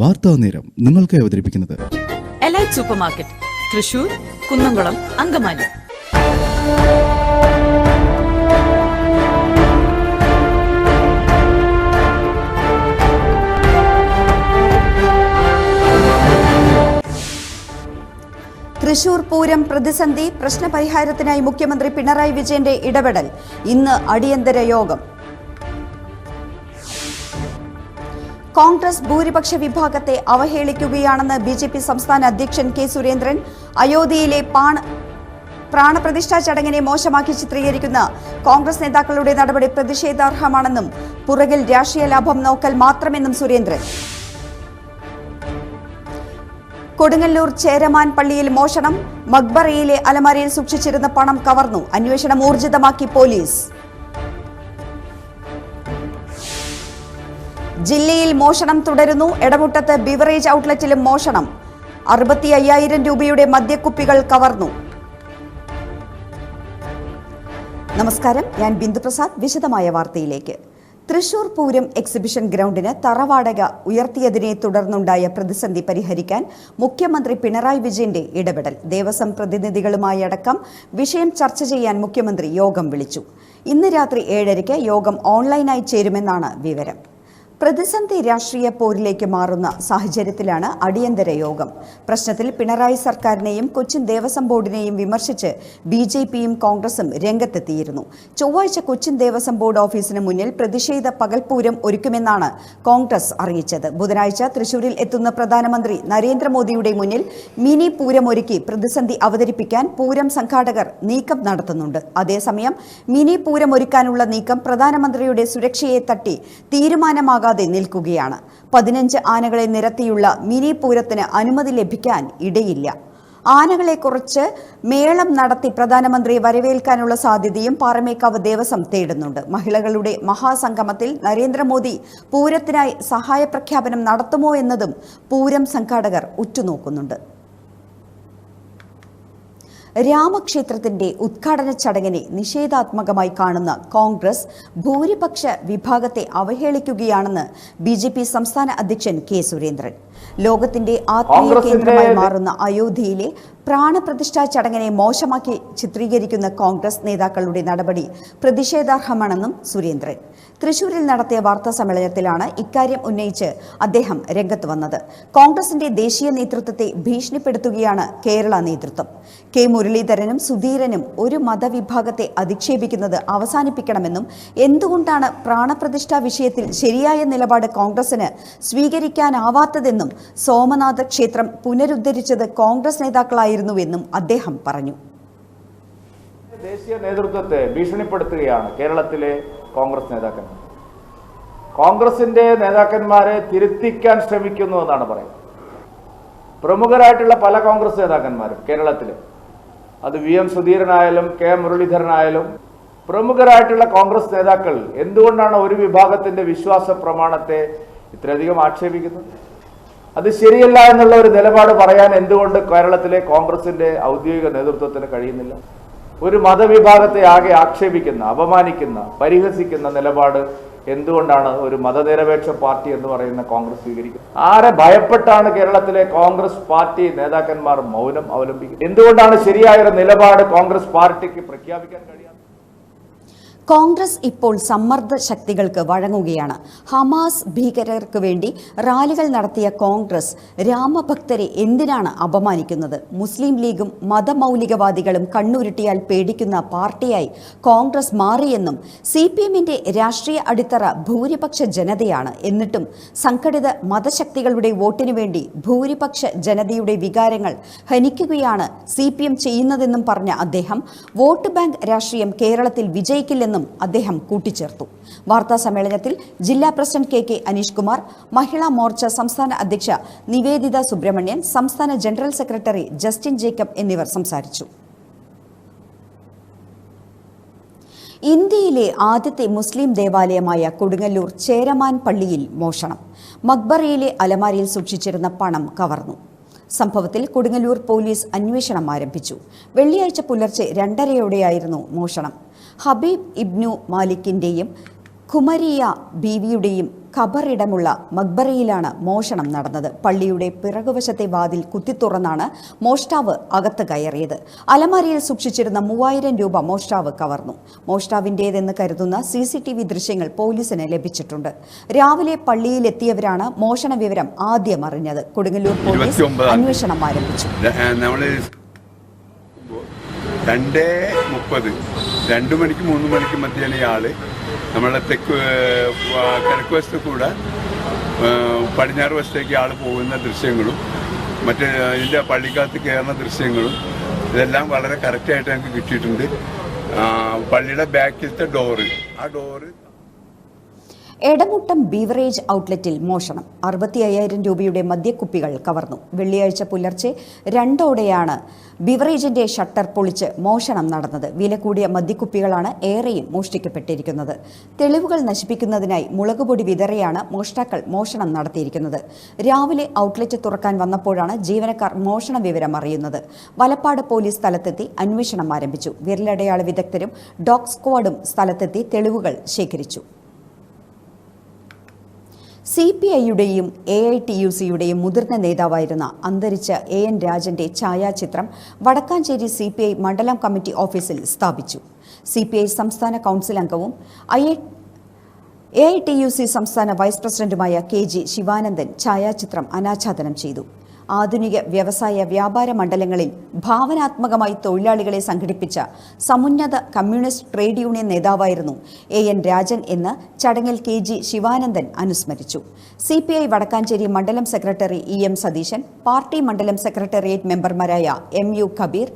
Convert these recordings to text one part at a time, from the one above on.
വാർത്താ നേരം നിങ്ങൾക്ക് അവതരിപ്പിക്കുന്നത്. Elite super market Thrissur Kunnamkulam Angamaly. Thrissur Pooram പ്രതിസന്ധി പ്രശ്നപരിഹാരത്തിനായി മുഖ്യമന്ത്രി പിണറായി വിജയന്റെ ഇടപെടൽ. ഇന്ന് അടിയന്തര യോഗം. കോൺഗ്രസ് ഭൂരിപക്ഷ വിഭാഗത്തെ അവഹേളിക്കുകയാണെന്ന് ബി ജെ പി സംസ്ഥാന അധ്യക്ഷൻ കെ സുരേന്ദ്രൻ അയോധ്യയിലെ പാൺ പ്രാണപ്രതിഷ്ഠാ ചടങ്ങിനെ മോശമാക്കി ചിത്രീകരിക്കുന്ന കോൺഗ്രസ് നേതാക്കളുടെ നടപടി പ്രതിഷേധാർഹമാണെന്നും പുറകിൽ രാഷ്ട്രീയ ലാഭം നോക്കൽ മാത്രമെന്നും സുരേന്ദ്രൻ. കൊടുങ്ങല്ലൂർ ചേരമാൻ പള്ളിയിൽ മോഷണം മക്ബറയിലെ അലമാരയിൽ സൂക്ഷിച്ചിരുന്ന പണം കവർന്നു. അന്വേഷണം ഊർജിതമാക്കി പോലീസ്. ജില്ലയിൽ മോഷണം തുടരുന്നു. എടമുട്ടത്ത് ബിവറേജ് ഔട്ട്ലെറ്റിലും മോഷണം. അറുപത്തി അയ്യായിരം രൂപയുടെ മദ്യക്കുപ്പികൾ കവർന്നു. നമസ്കാരം. ഞാൻ ബിന്ദുപ്രസാദ് വിശദമായ വാർത്തയിലേക്ക്. തൃശൂർ പൂരം എക്സിബിഷൻ ഗ്രൗണ്ടിന് തറവാടക ഉയർത്തിയതിനെ തുടർന്നുണ്ടായ പ്രതിസന്ധി പരിഹരിക്കാൻ മുഖ്യമന്ത്രി പിണറായി വിജയന്റെ ഇടപെടൽ. ദേവസ്വം പ്രതിനിധികളുമായി അടക്കം വിഷയം ചർച്ച ചെയ്യാൻ മുഖ്യമന്ത്രി യോഗം വിളിച്ചു. ഇന്ന് രാത്രി ഏഴരയ്ക്ക് യോഗം ഓൺലൈനായി ചേരുമെന്നാണ് വിവരം. പ്രതിസന്ധി രാഷ്ട്രീയ പോരിലേക്ക് മാറുന്ന സാഹചര്യത്തിലാണ് അടിയന്തര യോഗം. പ്രശ്നത്തിൽ പിണറായി സർക്കാരിനെയും കൊച്ചിൻ ദേവസ്വം ബോർഡിനെയും വിമർശിച്ച് ബി ജെ പിയും കോൺഗ്രസും രംഗത്തെത്തിയിരുന്നു. ചൊവ്വാഴ്ച കൊച്ചിൻ ദേവസ്വം ബോർഡ് ഓഫീസിന് മുന്നിൽ പ്രതിഷേധ പകൽപൂരം ഒരുക്കുമെന്നാണ് കോൺഗ്രസ് അറിയിച്ചത്. ബുധനാഴ്ച തൃശൂരിൽ എത്തുന്ന പ്രധാനമന്ത്രി നരേന്ദ്രമോദിയുടെ മുന്നിൽ മിനി പൂരം ഒരുക്കി പ്രതിസന്ധി അവതരിപ്പിക്കാൻ പൂരം സംഘാടകർ നീക്കം നടത്തുന്നുണ്ട്. അതേസമയം മിനി പൂരം ഒരുക്കാനുള്ള നീക്കം പ്രധാനമന്ത്രിയുടെ സുരക്ഷയെ തട്ടി തീരുമാനമാകാതെ നിൽക്കുകയാണ്. പതിനഞ്ച് ആനകളെ നിരത്തിയുള്ള മിനി പൂരത്തിന് അനുമതി ലഭിക്കാൻ ഇടയില്ല. ആനകളെ കുറിച്ച് മേളം നടത്തി പ്രധാനമന്ത്രി വരവേൽക്കാനുള്ള സാധ്യതയും പാറമേക്കാവ് ദേവസ്വം തേടുന്നുണ്ട്. മഹിളകളുടെ മഹാസംഗമത്തിൽ നരേന്ദ്രമോദി പൂരത്തിനായി സഹായ പ്രഖ്യാപനം നടത്തുമോ എന്നതും പൂരം സംഘാടകർ ഉറ്റുനോക്കുന്നുണ്ട്. രാമക്ഷേത്രത്തിന്റെ ഉദ്ഘാടന ചടങ്ങിനെ നിഷേധാത്മകമായി കാണുന്ന കോൺഗ്രസ് ഭൂരിപക്ഷ വിഭാഗത്തെ അവഹേളിക്കുകയാണെന്ന് ബി സംസ്ഥാന അധ്യക്ഷൻ കെ സുരേന്ദ്രൻ. ലോകത്തിന്റെ ആത്മീയ കേന്ദ്രമായി മാറുന്ന അയോധ്യയിലെ പ്രാണപ്രതിഷ്ഠാ ചടങ്ങിനെ മോശമാക്കി ചിത്രീകരിക്കുന്ന കോൺഗ്രസ് നേതാക്കളുടെ നടപടി പ്രതിഷേധാർഹമാണെന്നും സുരേന്ദ്രൻ. തൃശൂരിൽ നടത്തിയ വാർത്താ സമ്മേളനത്തിലാണ് ഇക്കാര്യം ഉന്നയിച്ച് അദ്ദേഹം രംഗത്ത് വന്നത്. കോൺഗ്രസിന്റെ ദേശീയ നേതൃത്വത്തെ ഭീഷണിപ്പെടുത്തുകയാണ് കേരള നേതൃത്വം. കെ മുരളീധരനും സുധീരനും ഒരു മതവിഭാഗത്തെ അധിക്ഷേപിക്കുന്നത് അവസാനിപ്പിക്കണമെന്നും എന്തുകൊണ്ടാണ് പ്രാണപ്രതിഷ്ഠാ വിഷയത്തിൽ ശരിയായ നിലപാട് കോൺഗ്രസിന് സ്വീകരിക്കാനാവാത്തതെന്നും സോമനാഥ ക്ഷേത്രം പുനരുദ്ധരിച്ചത് കോൺഗ്രസ് നേതാക്കളായിരുന്നുവെന്നും അദ്ദേഹം പറഞ്ഞു. ദേശീയ നേതൃത്വത്തെ ഭീഷണിപ്പെടുത്തുകയാണ് കേരളത്തിലെ കോൺഗ്രസ് നേതാക്കന്മാർ കോൺഗ്രസിന്റെ നേതാക്കന്മാരെ തിരുത്തിക്കാൻ ശ്രമിക്കുന്നു എന്നാണ് പറയുന്നത്. പ്രമുഖരായിട്ടുള്ള പല കോൺഗ്രസ് നേതാക്കന്മാരും കേരളത്തിൽ അത് വി എം സുധീരനായാലും കെ മുരളീധരനായാലും പ്രമുഖരായിട്ടുള്ള കോൺഗ്രസ് നേതാക്കൾ എന്തുകൊണ്ടാണ് ഒരു വിഭാഗത്തിന്റെ വിശ്വാസ പ്രമാണത്തെ ഇത്രയധികം ആക്ഷേപിക്കുന്നത്? അത് ശരിയല്ല എന്നുള്ള ഒരു നിലപാട് പറയാൻ എന്തുകൊണ്ട് കേരളത്തിലെ കോൺഗ്രസിന്റെ ഔദ്യോഗിക നേതൃത്വത്തിന് കഴിയുന്നില്ല? ഒരു മതവിഭാഗത്തെ ആകെ ആക്ഷേപിക്കുന്ന അപമാനിക്കുന്ന പരിഹസിക്കുന്ന നിലപാട് എന്തുകൊണ്ടാണ് ഒരു മതനിരപേക്ഷ പാർട്ടി എന്ന് പറയുന്ന കോൺഗ്രസ് സ്വീകരിക്കുന്നത്? ആരെ ഭയപ്പെട്ടാണ് കേരളത്തിലെ കോൺഗ്രസ് പാർട്ടി നേതാക്കന്മാർ മൗനം അവലംബിക്കുന്നത്? എന്തുകൊണ്ടാണ് ശരിയായ ഒരു നിലപാട് കോൺഗ്രസ് പാർട്ടിക്ക് പ്രഖ്യാപിക്കാൻ കഴിയാത്തത് കോൺഗ്രസ് ഇപ്പോൾ സമ്മർദ്ദ ശക്തികൾക്ക് വഴങ്ങുകയാണ്. ഹമാസ് ഭീകരർക്ക് വേണ്ടി റാലികൾ നടത്തിയ കോൺഗ്രസ് രാമഭക്തരെ എന്തിനാണ് അപമാനിക്കുന്നത്? മുസ്ലിം ലീഗും മതമൗലികവാദികളും കണ്ണുരുട്ടിയാൽ പേടിക്കുന്ന പാർട്ടിയായി കോൺഗ്രസ് മാറിയെന്നും സി പി എമ്മിന്റെ രാഷ്ട്രീയ അടിത്തറ ഭൂരിപക്ഷ ജനതയാണ് എന്നിട്ടും സംഘടിത മതശക്തികളുടെ വോട്ടിനു വേണ്ടി ഭൂരിപക്ഷ ജനതയുടെ വികാരങ്ങൾ ഹനിക്കുകയാണ് സി പി എം ചെയ്യുന്നതെന്നും പറഞ്ഞ അദ്ദേഹം. വോട്ട് ബാങ്ക് രാഷ്ട്രീയം കേരളത്തിൽ വിജയിക്കില്ലെന്നും അദ്ദേഹം കൂട്ടിച്ചേർത്തു. വാർത്താ സമ്മേളനത്തിൽ ജില്ലാ president K K Aneesh Kumar Mahila Morcha സംസ്ഥാന അധ്യക്ഷ നിവേദിത സുബ്രഹ്മണ്യൻ സംസ്ഥാന ജനറൽ സെക്രട്ടറി ജസ്റ്റിൻ ജേക്കബ് എന്നിവർ സംസാരിച്ചു. ഇന്ത്യയിലെ ആദ്യത്തെ മുസ്ലിം ദേവാലയമായ കൊടുങ്ങല്ലൂർ ചേരമാൻ പള്ളിയിൽ മോഷണം. മക്ബറയിലെ അലമാരിയിൽ സൂക്ഷിച്ചിരുന്ന പണം കവർന്നു. സംഭവത്തിൽ കൊടുങ്ങല്ലൂർ പോലീസ് അന്വേഷണം ആരംഭിച്ചു. വെള്ളിയാഴ്ച പുലർച്ചെ രണ്ടരയോടെയായിരുന്നു മോഷണം. ഹബീബ് ഇബ്നു മാലിക്കിന്റെയും കുമരിയ ബീവിയുടെയും ഖബറിടമുള്ള മക്ബറയിലാണ് മോഷണം നടന്നത്. പള്ളിയുടെ പിറകുവശത്തെ വാതിൽ കുത്തിത്തുറന്നാണ് മോഷ്ടാവ് അകത്ത് കയറിയത്. അലമാരിയിൽ സൂക്ഷിച്ചിരുന്ന മൂവായിരം രൂപ മോഷ്ടാവ് കവർന്നു. മോഷ്ടാവിന്റേതെന്ന് കരുതുന്ന സി സി ടി വി ദൃശ്യങ്ങൾ പോലീസിന് ലഭിച്ചിട്ടുണ്ട്. രാവിലെ പള്ളിയിലെത്തിയവരാണ് മോഷണ വിവരം ആദ്യം അറിഞ്ഞത്. കൊടുങ്ങല്ലൂർ പോലീസ് അന്വേഷണം ആരംഭിച്ചു. രണ്ട് മുപ്പത്. രണ്ട് മണിക്ക് മൂന്ന് മണിക്ക് മധ്യേന ഇയാൾ നമ്മളെ തെക്ക് കിഴക്ക് വശത്ത് കൂടെ പടിഞ്ഞാറ് വശത്തേക്ക് ആൾ പോകുന്ന ദൃശ്യങ്ങളും മറ്റേ ഇതിന്റെ പള്ളിക്കകത്ത് കയറുന്ന ദൃശ്യങ്ങളും ഇതെല്ലാം വളരെ കറക്റ്റായിട്ട് ഞങ്ങൾക്ക് കിട്ടിയിട്ടുണ്ട്. പള്ളിയുടെ ബാക്കിലത്തെ ഡോറ് ആ ഡോറ് എടമുട്ടം ബീവറേജ് ഔട്ട്ലെറ്റിൽ മോഷണം. അറുപത്തി അയ്യായിരം രൂപയുടെ മദ്യക്കുപ്പികൾ കവർന്നു. വെള്ളിയാഴ്ച പുലർച്ചെ രണ്ടോടെയാണ് ബിവറേജിന്റെ ഷട്ടർ പൊളിച്ച് മോഷണം നടന്നത്. വില കൂടിയ മദ്യക്കുപ്പികളാണ് ഏറെയും മോഷ്ടിക്കപ്പെട്ടിരിക്കുന്നത്. തെളിവുകൾ നശിപ്പിക്കുന്നതിനായി മുളകുപൊടി വിതറിയാണ് മോഷ്ടാക്കൾ മോഷണം നടത്തിയിരിക്കുന്നത്. രാവിലെ ഔട്ട്ലെറ്റ് തുറക്കാൻ വന്നപ്പോഴാണ് ജീവനക്കാർ മോഷണ വിവരം അറിയുന്നത്. വലപ്പാട് പോലീസ് സ്ഥലത്തെത്തി അന്വേഷണം ആരംഭിച്ചു. വിരലടയാള വിദഗ്ധരും ഡോഗ് സ്ക്വാഡും സ്ഥലത്തെത്തി തെളിവുകൾ ശേഖരിച്ചു. സി പി ഐയുടെയും എ ഐ ടി യു സിയുടെയും മുതിർന്ന നേതാവായിരുന്ന അന്തരിച്ച എ എൻ രാജന്റെ ഛായാചിത്രം വടക്കാഞ്ചേരി സി പി ഐ മണ്ഡലം കമ്മിറ്റി ഓഫീസിൽ സ്ഥാപിച്ചു. സി പി ഐ സംസ്ഥാന കൗൺസിൽ അംഗവും A I T U C സംസ്ഥാന വൈസ് പ്രസിഡന്റുമായ കെ ജി ശിവാനന്ദൻ ഛായാചിത്രം അനാച്ഛാദനം ചെയ്തു. ആധുനിക വ്യവസായ വ്യാപാര മണ്ഡലങ്ങളിൽ ഭാവനാത്മകമായി തൊഴിലാളികളെ സംഘടിപ്പിച്ച സമുന്നത കമ്മ്യൂണിസ്റ്റ് ട്രേഡ് യൂണിയൻ നേതാവായിരുന്നു എ എൻ രാജൻ എന്ന് ചടങ്ങിൽ കെ ജി ശിവാനന്ദൻ അനുസ്മരിച്ചു. സി പി ഐ വടക്കാഞ്ചേരി മണ്ഡലം secretary E M Satheesan party മണ്ഡലം സെക്രട്ടേറിയറ്റ് മെമ്പർമാരായ M U Kabeer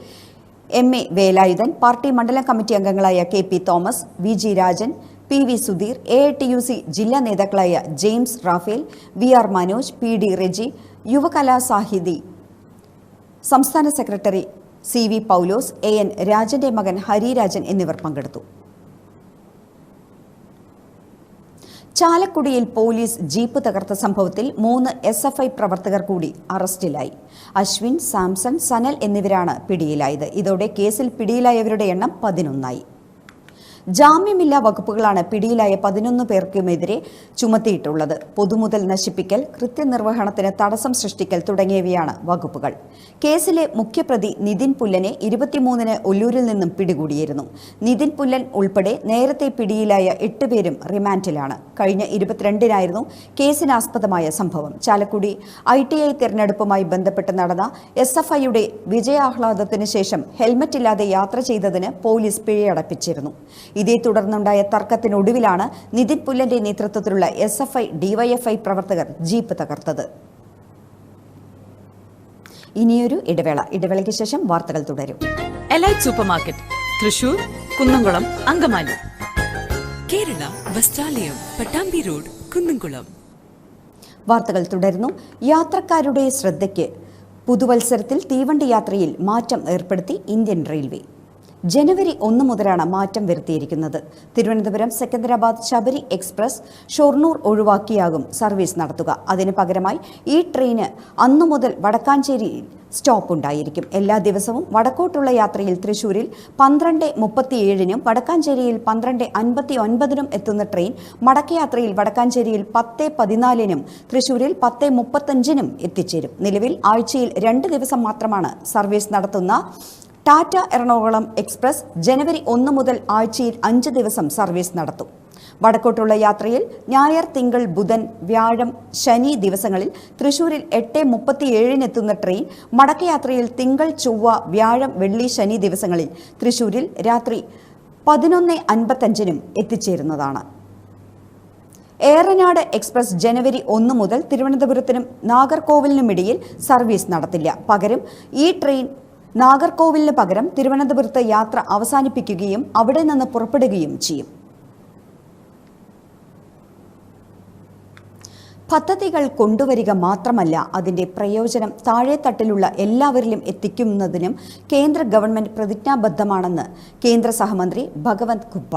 M A Velayudhan party മണ്ഡലം കമ്മിറ്റി അംഗങ്ങളായ K P Thomas V G Rajan P V Sudheer A T U C ജില്ലാ നേതാക്കളായ James Raphael V R Manoj P D Reji Yuvakalasahithi. സംസ്ഥാന secretary C V Paulose A N രാജന്റെ മകൻ ഹരിരാജൻ എന്നിവർ പങ്കെടുത്തു. ചാലക്കുടിയിൽ പോലീസ് ജീപ്പ് തകർത്ത സംഭവത്തിൽ മൂന്ന് എസ് എഫ് ഐ പ്രവർത്തകർ കൂടി അറസ്റ്റിലായി. അശ്വിൻ സാംസൺ സനൽ എന്നിവരാണ് പിടിയിലായത്. ഇതോടെ കേസിൽ പിടിയിലായവരുടെ എണ്ണം പതിനൊന്നായി. ജാമ്യമില്ലാ വകുപ്പുകളാണ് പിടിയിലായ പതിനൊന്ന് പേർക്കുമെതിരെ ചുമത്തിയിട്ടുള്ളത്. പൊതുമുതൽ നശിപ്പിക്കൽ കൃത്യനിർവഹണത്തിന് തടസ്സം സൃഷ്ടിക്കൽ തുടങ്ങിയവയാണ് വകുപ്പുകൾ. കേസിലെ മുഖ്യപ്രതി നിതിൻ പുല്ലനെ ഇരുപത്തിമൂന്നിന് ഒല്ലൂരിൽ നിന്നും പിടികൂടിയിരുന്നു. നിതിൻ പുല്ലൻ ഉൾപ്പെടെ നേരത്തെ പിടിയിലായ എട്ട് പേരും റിമാൻഡിലാണ്. കഴിഞ്ഞ ഇരുപത്തിരണ്ടിനായിരുന്നു കേസിനാസ്പദമായ സംഭവം. ചാലക്കുടി ഐ ടി ഐ തെരഞ്ഞെടുപ്പുമായി ബന്ധപ്പെട്ട് നടന്ന എസ് എഫ് ഐയുടെ വിജയാഹ്ലാദത്തിന് ശേഷം ഹെൽമറ്റില്ലാതെ യാത്ര ചെയ്തതിന് പോലീസ് പിഴയടപ്പിച്ചിരുന്നു. ഇതേ തുടർന്നുണ്ടായ തർക്കത്തിനൊടുവിലാണ് നിതിൻ പുല്ലന്റെ നേതൃത്വത്തിലുള്ള എസ് എഫ് ഐ ഡിവൈഎഫ്ഐ പ്രവർത്തകർ ജീപ്പ് തകർത്തത്. ഇനിയൊരു ഇടവേള. ഇടവേളയ്ക്ക് ശേഷം വാർത്തകൾ തുടരും. Elite super market Thrissur Kunnamkulam Angamaly. Kerala Vasthralayam Pattambi road Kunnamkulam. വാർത്തകൾ തുടരുന്നു. യാത്രക്കാരുടെ ശ്രദ്ധയ്ക്ക് പുതുവത്സരത്തിൽ തീവണ്ടി യാത്രയിൽ മാറ്റം ഏർപ്പെടുത്തി ഇന്ത്യൻ റെയിൽവേ. ജനുവരി ഒന്ന് മുതലാണ് മാറ്റം വരുത്തിയിരിക്കുന്നത്. തിരുവനന്തപുരം സെക്കന്ദരാബാദ് ശബരി എക്സ്പ്രസ് ഷൊർണൂർ ഒഴിവാക്കിയാകും സർവീസ് നടത്തുക. അതിന് പകരമായി ഈ ട്രെയിന് അന്നു മുതൽ വടക്കാഞ്ചേരിയിൽ സ്റ്റോപ്പ് ഉണ്ടായിരിക്കും എല്ലാ ദിവസവും വടക്കോട്ടുള്ള യാത്രയിൽ തൃശൂരിൽ പന്ത്രണ്ട് മുപ്പത്തിയേഴിനും വടക്കാഞ്ചേരിയിൽ പന്ത്രണ്ട് അൻപത്തി ഒൻപതിനും എത്തുന്ന ട്രെയിൻ മടക്കയാത്രയിൽ വടക്കാഞ്ചേരിയിൽ പത്ത് പതിനാലിനും തൃശൂരിൽ പത്ത് മുപ്പത്തഞ്ചിനും എത്തിച്ചേരും. നിലവിൽ ആഴ്ചയിൽ രണ്ട് ദിവസം മാത്രമാണ് സർവീസ് നടത്തുന്ന ടാറ്റ എറണാകുളം എക്സ്പ്രസ് ജനുവരി ഒന്ന് മുതൽ ആഴ്ചയിൽ അഞ്ച് ദിവസം സർവീസ് നടത്തും. വടക്കോട്ടുള്ള യാത്രയിൽ ഞായർ തിങ്കൾ ബുധൻ വ്യാഴം ശനി ദിവസങ്ങളിൽ തൃശൂരിൽ എട്ട് മുപ്പത്തിയേഴിനെത്തുന്ന ട്രെയിൻ മടക്കയാത്രയിൽ തിങ്കൾ ചൊവ്വ വ്യാഴം വെള്ളി ശനി ദിവസങ്ങളിൽ തൃശൂരിൽ രാത്രി പതിനൊന്ന് അൻപത്തഞ്ചിനും എത്തിച്ചേരുന്നതാണ്. ഏറനാട് എക്സ്പ്രസ് ജനുവരി ഒന്ന് മുതൽ തിരുവനന്തപുരത്തിനും നാഗർകോവിലിനുമിടയിൽ സർവീസ് നടത്തില്ല. പകരം ഈ ട്രെയിൻ നാഗർകോവിലിന് പകരം തിരുവനന്തപുരത്ത് യാത്ര അവസാനിപ്പിക്കുകയും അവിടെ നിന്ന് പുറപ്പെടുകയും ചെയ്യും. പദ്ധതികൾ കൊണ്ടുവരിക മാത്രമല്ല അതിന്റെ പ്രയോജനം താഴെത്തട്ടിലുള്ള എല്ലാവരിലും എത്തിക്കുന്നതിനും കേന്ദ്ര ഗവൺമെന്റ് പ്രതിജ്ഞാബദ്ധമാണെന്ന് കേന്ദ്ര സഹമന്ത്രി ഭഗവന്ത് ഖുബ്ബ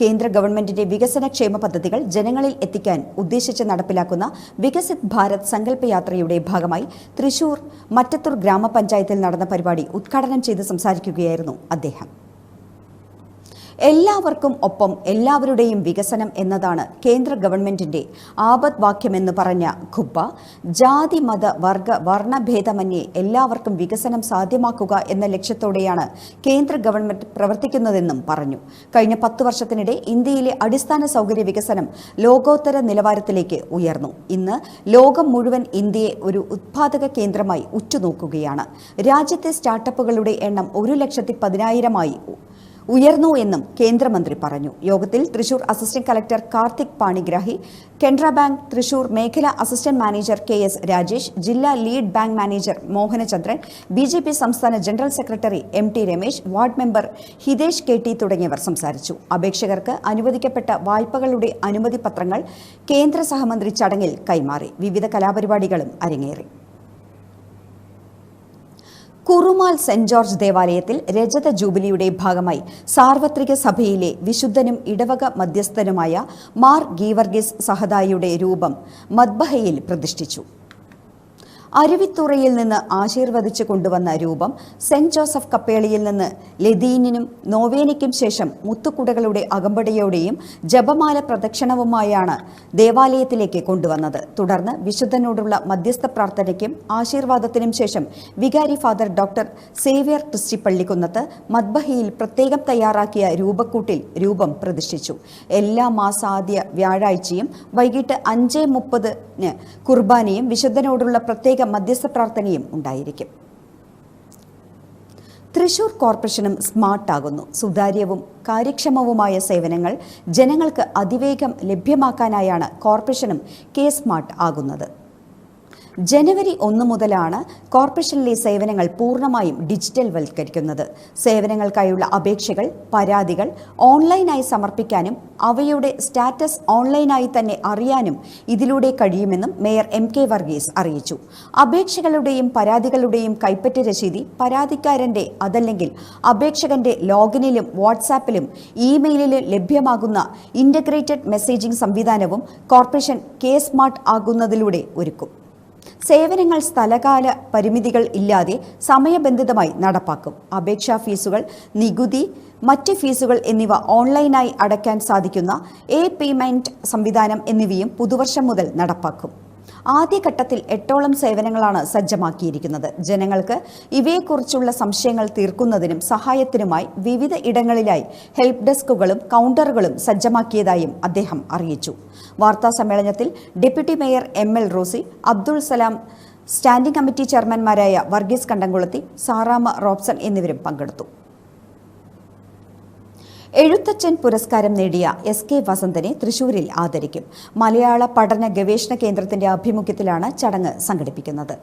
കേന്ദ്ര ഗവൺമെന്റിന്റെ വികസന ക്ഷേമ പദ്ധതികൾ ജനങ്ങളിൽ എത്തിക്കാൻ ഉദ്ദേശിച്ച് നടപ്പിലാക്കുന്ന വികസിത് ഭാരത് സങ്കല്പയാത്രയുടെ ഭാഗമായി തൃശൂർ മറ്റത്തൂർ ഗ്രാമപഞ്ചായത്തിൽ നടന്ന പരിപാടി ഉദ്ഘാടനം ചെയ്ത് സംസാരിക്കുകയായിരുന്നു അദ്ദേഹം. എല്ലാവർക്കും ഒപ്പം എല്ലാവരുടെയും വികസനം എന്നതാണ് കേന്ദ്ര ഗവൺമെന്റിന്റെ ആപത് വാക്യമെന്ന് പറഞ്ഞ ഖുബ്ബ. ജാതി മത വർഗ വർണഭേദമന്യേ എല്ലാവർക്കും വികസനം സാധ്യമാക്കുക എന്ന ലക്ഷ്യത്തോടെയാണ് കേന്ദ്ര ഗവൺമെന്റ് പ്രവർത്തിക്കുന്നതെന്നും പറഞ്ഞു. കഴിഞ്ഞ പത്ത് വർഷത്തിനിടെ ഇന്ത്യയിലെ അടിസ്ഥാന സൗകര്യ വികസനം ലോകോത്തര നിലവാരത്തിലേക്ക് ഉയർന്നു. ഇന്ന് ലോകം മുഴുവൻ ഇന്ത്യയെ ഒരു ഉത്പാദക കേന്ദ്രമായി ഉറ്റുനോക്കുകയാണ്. രാജ്യത്തെ സ്റ്റാർട്ടപ്പുകളുടെ എണ്ണം ഒരു ലക്ഷത്തി പതിനായിരമായി ഉയർന്നു എന്നും കേന്ദ്രമന്ത്രി പറഞ്ഞു. യോഗത്തിൽ Thrissur assistant collector Karthik Panigrahi Canara bank Thrissur മേഖലാ assistant manager K S Rajesh ജില്ലാ lead bank manager Mohanachandran B J P സംസ്ഥാന general secretary M T Ramesh ward member Hitesh K T തുടങ്ങിയവർ സംസാരിച്ചു. അപേക്ഷകർക്ക് അനുവദിക്കപ്പെട്ട വായ്പകളുടെ അനുമതി പത്രങ്ങൾ കേന്ദ്ര സഹമന്ത്രി ചടങ്ങിൽ കൈമാറി. വിവിധ കലാപരിപാടികളും അരങ്ങേറി. കുറുമാൽ സെന്റ് ജോർജ് ദേവാലയത്തിൽ രജത ജൂബിലിയുടെ ഭാഗമായി സാർവത്രിക സഭയിലെ വിശുദ്ധനും ഇടവക മധ്യസ്ഥനുമായ മാർ ഗീവർഗീസ് സഹദായിയുടെ രൂപം മദ്ബഹയിൽ പ്രതിഷ്ഠിച്ചു. അരുവിത്തുറയിൽ നിന്ന് ആശീർവദിച്ചു കൊണ്ടുവന്ന രൂപം സെന്റ് ജോസഫ് കപ്പേളിയിൽ നിന്ന് ലെദീനിനും നോവേനയ്ക്കും ശേഷം മുത്തുക്കുടകളുടെ അകമ്പടിയോടെയും ജപമാല പ്രദക്ഷിണവുമായാണ് ദേവാലയത്തിലേക്ക് കൊണ്ടുവന്നത്. തുടർന്ന് വിശുദ്ധനോടുള്ള മധ്യസ്ഥ പ്രാർത്ഥനയ്ക്കും ആശീർവാദത്തിനും ശേഷം വികാരി father doctor Xavier Christy Pallikkunnath മദ്ബഹയിൽ പ്രത്യേകം തയ്യാറാക്കിയ രൂപക്കൂട്ടിൽ രൂപം പ്രതിഷ്ഠിച്ചു. എല്ലാ മാസാദ്യ വ്യാഴാഴ്ചയും വൈകിട്ട് അഞ്ച് മുപ്പതിന് കുർബാനയും വിശുദ്ധനോടുള്ള പ്രത്യേക മധ്യസ്ഥ പ്രാർത്ഥനയും ഉണ്ടായിരിക്കും. തൃശൂർ കോർപ്പറേഷനും സ്മാർട്ടാകുന്നു. സുതാര്യവും കാര്യക്ഷമവുമായ സേവനങ്ങൾ ജനങ്ങൾക്ക് അതിവേഗം ലഭ്യമാക്കാനായാണ് കോർപ്പറേഷനും കെ സ്മാർട്ട് ആകുന്നത്. ജനുവരി ഒന്ന് മുതലാണ് കോർപ്പറേഷനിലെ സേവനങ്ങൾ പൂർണമായും ഡിജിറ്റൽ വൽക്കരിക്കുന്നത് സേവനങ്ങൾക്കായുള്ള അപേക്ഷകൾ പരാതികൾ ഓൺലൈനായി സമർപ്പിക്കാനും അവയുടെ സ്റ്റാറ്റസ് ഓൺലൈനായി തന്നെ അറിയാനും ഇതിലൂടെ കഴിയുമെന്നും മേയർ എം കെ വർഗീസ് അറിയിച്ചു. അപേക്ഷകളുടെയും പരാതികളുടെയും കൈപ്പറ്റ രശീതി പരാതിക്കാരന്റെ അതല്ലെങ്കിൽ അപേക്ഷകന്റെ ലോഗിനിലും വാട്സാപ്പിലും ഇമെയിലിലും ലഭ്യമാകുന്ന ഇന്റഗ്രേറ്റഡ് മെസ്സേജിംഗ് സംവിധാനവും കോർപ്പറേഷൻ കെ സ്മാർട്ട് ആകുന്നതിലൂടെ ഒരുക്കും. സേവനങ്ങൾ സ്ഥലകാല പരിമിതികൾ ഇല്ലാതെ സമയബന്ധിതമായി നടപ്പാക്കും. അപേക്ഷാ ഫീസുകൾ നികുതി മറ്റ് ഫീസുകൾ എന്നിവ ഓൺലൈനായി അടയ്ക്കാൻ സാധിക്കുന്ന എ പേയ്മെന്റ് സംവിധാനം എന്നിവയും പുതുവർഷം മുതൽ നടപ്പാക്കും. ആദ്യഘട്ടത്തിൽ എട്ടോളം സേവനങ്ങളാണ് സജ്ജമാക്കിയിരിക്കുന്നത്. ജനങ്ങൾക്ക് ഇവയെക്കുറിച്ചുള്ള സംശയങ്ങൾ തീർക്കുന്നതിനും സഹായത്തിനുമായി വിവിധ ഇടങ്ങളിലായി ഹെൽപ്പ് ഡെസ്കുകളും കൗണ്ടറുകളും സജ്ജമാക്കിയതായും അദ്ദേഹം അറിയിച്ചു. വാർത്താ സമ്മേളനത്തിൽ deputy mayor M L Rosy Abdul Salam standing committee ചെയർമാൻമാരായ Varghese കണ്ടംകുളത്തി സാറാമ റോബ്സൺ എന്നിവരും പങ്കെടുത്തു. എഴുത്തച്ഛൻ പുരസ്കാരം നേടിയ എസ് കെ വസന്തനെ തൃശൂരിൽ ആദരിക്കും. മലയാള പഠന ഗവേഷണ കേന്ദ്രത്തിന്റെ ആഭിമുഖ്യത്തിലാണ് ചടങ്ങ് സംഘടിപ്പിക്കുന്നത്.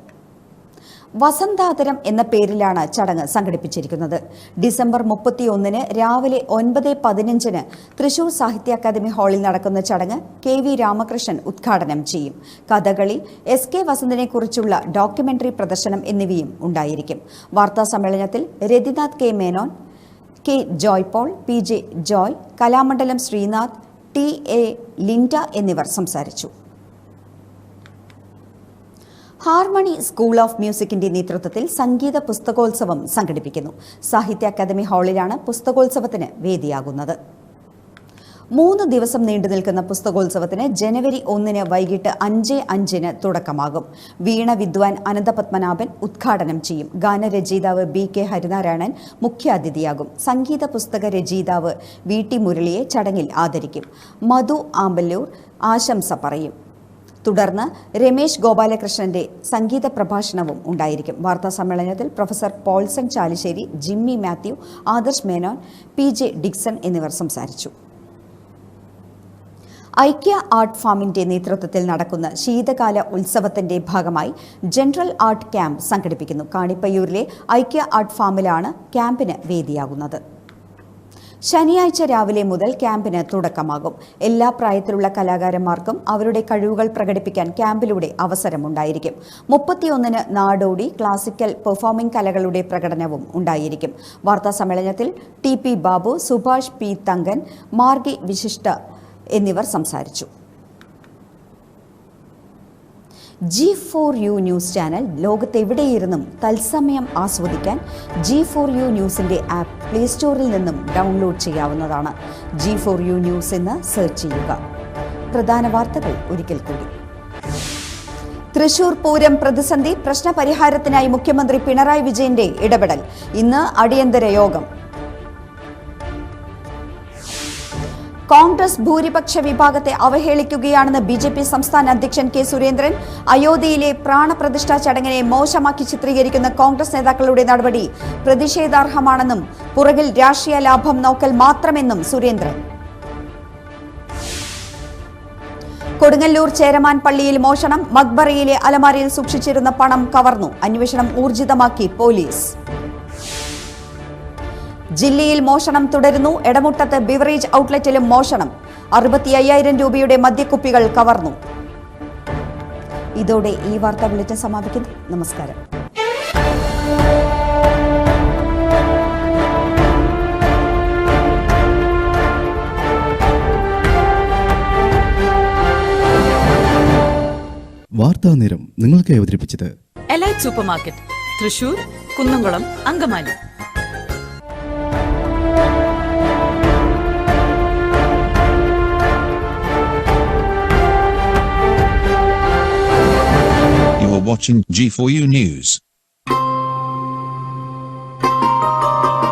വസന്താതരം എന്ന പേരിലാണ് ചടങ്ങ് സംഘടിപ്പിച്ചിരിക്കുന്നത്. ഡിസംബർ മുപ്പത്തിയൊന്നിന് രാവിലെ ഒൻപത് പതിനഞ്ചിന് തൃശൂർ സാഹിത്യ അക്കാദമി ഹാളിൽ നടക്കുന്ന ചടങ്ങ് കെ വി രാമകൃഷ്ണൻ ഉദ്ഘാടനം ചെയ്യും. കഥകളി എസ് കെ വസന്തനെക്കുറിച്ചുള്ള ഡോക്യുമെന്ററി പ്രദർശനം എന്നിവയും ഉണ്ടായിരിക്കും. വാർത്താ സമ്മേളനത്തിൽ Rathinath K Menon K Joy Paul P J Joy Kalamandalam Sreenath T A Linda എന്നിവർ സംസാരിച്ചു. ഹാർമണി സ്കൂൾ ഓഫ് മ്യൂസിക്കിന്റെ നേതൃത്വത്തിൽ സംഗീത പുസ്തകോത്സവം സംഘടിപ്പിക്കുന്നു. സാഹിത്യ അക്കാദമി ഹാളിലാണ് പുസ്തകോത്സവത്തിന് വേദിയാകുന്നത്. മൂന്ന് ദിവസം നീണ്ടു നിൽക്കുന്ന പുസ്തകോത്സവത്തിന് ജനുവരി ഒന്നിന് വൈകിട്ട് അഞ്ച് അഞ്ചിന് തുടക്കമാകും. വീണ വിദ്വാൻ അനന്തപത്മനാഭൻ ഉദ്ഘാടനം ചെയ്യും. ഗാനരചയിതാവ് ബി കെ ഹരിനാരായണൻ മുഖ്യാതിഥിയാകും. സംഗീത പുസ്തക രചയിതാവ് വി ടി മുരളിയെ ചടങ്ങിൽ ആദരിക്കും. മധു ആമ്പല്ലൂർ ആശംസ പറയും. തുടർന്ന് രമേശ് ഗോപാലകൃഷ്ണന്റെ സംഗീത പ്രഭാഷണവും ഉണ്ടായിരിക്കും. വാർത്താ സമ്മേളനത്തിൽ professor Paulson Chalissery Jimmy Mathew Adarsh Menon P J Dixon എന്നിവർ സംസാരിച്ചു. ഐക്യ ആർട്ട് ഫാമിന്റെ നേതൃത്വത്തിൽ നടക്കുന്ന ശീതകാല ഉത്സവത്തിന്റെ ഭാഗമായി ജനറൽ ആർട്ട് ക്യാമ്പ് സംഘടിപ്പിക്കുന്നു. കാണിപ്പയ്യൂരിലെ ഐക്യ ആർട്ട് ഫാമിലാണ് ക്യാമ്പിന് വേദിയാകുന്നത്. ശനിയാഴ്ച രാവിലെ മുതൽ ക്യാമ്പിന് തുടക്കമാകും. എല്ലാ പ്രായത്തിലുള്ള കലാകാരന്മാർക്കും അവരുടെ കഴിവുകൾ പ്രകടിപ്പിക്കാൻ ക്യാമ്പിലൂടെ അവസരമുണ്ടായിരിക്കും. മുപ്പത്തിയൊന്നിന് നാടോടി ക്ലാസിക്കൽ പെർഫോമിംഗ് കലകളുടെ പ്രകടനവും ഉണ്ടായിരിക്കും. വാർത്താ സമ്മേളനത്തിൽ T P Babu Subhash P Thankan Margi Vishishta എന്നിവർ സംസാരിച്ചു. G four U news channel ലോകത്തെവിടെയിരുന്നും തത്സമയം ആസ്വദിക്കാൻ ജി ഫോർ യു ന്യൂസിന്റെ ആപ്പ് പ്ലേ സ്റ്റോറിൽ നിന്നും ഡൗൺലോഡ് ചെയ്യാവുന്നതാണ്. ജി ഫോർ യു ന്യൂസ് എന്ന് സെർച്ച് ചെയ്യുക. പ്രധാന വാർത്തകൾ ഒരിക്കൽ കൂടി. തൃശൂർ പൂരം പ്രതിസന്ധി പ്രശ്നപരിഹാരത്തിനായി മുഖ്യമന്ത്രി പിണറായി വിജയന്റെ ഇടപെടൽ. ഇന്ന് അടിയന്തര യോഗം. കോൺഗ്രസ് ഭൂരിപക്ഷ വിഭാഗത്തെ അവഹേളിക്കുകയാണെന്ന് ബി ജെ പി സംസ്ഥാന അധ്യക്ഷൻ കെ സുരേന്ദ്രൻ. അയോധ്യയിലെ പ്രാണപ്രതിഷ്ഠാ ചടങ്ങിനെ മോശമാക്കി ചിത്രീകരിക്കുന്ന കോൺഗ്രസ് നേതാക്കളുടെ നടപടി പ്രതിഷേധാർഹമാണെന്നും പുറകിൽ രാഷ്ട്രീയ ലാഭം നോക്കൽ മാത്രമെന്നും സുരേന്ദ്രൻ. കൊടുങ്ങല്ലൂർ ചേരമാൻ പള്ളിയിൽ മോഷണം മക്ബറയിലെ അലമാരയിൽ സൂക്ഷിച്ചിരുന്ന പണം കവർന്നു. അന്വേഷണം ഊർജിതമാക്കി പോലീസ്. ജില്ലയിൽ മോഷണം തുടരുന്നു. എടമുട്ടത്ത് ബിവറേജ് ഔട്ട്ലെറ്റിലും മോഷണം. അറുപത്തി അയ്യായിരം രൂപയുടെ മദ്യക്കുപ്പികൾ കവർന്നു. ഇതോടെ ഈ വാർത്താ ബുള്ളറ്റിൻ സമാപിക്കുന്നു. നമസ്കാരം. വാർത്താ നേരം നിങ്ങൾക്ക് അവതരിപ്പിച്ചത് elite super market Thrissur Kunnamkulam Angamaly. Watching G4U News.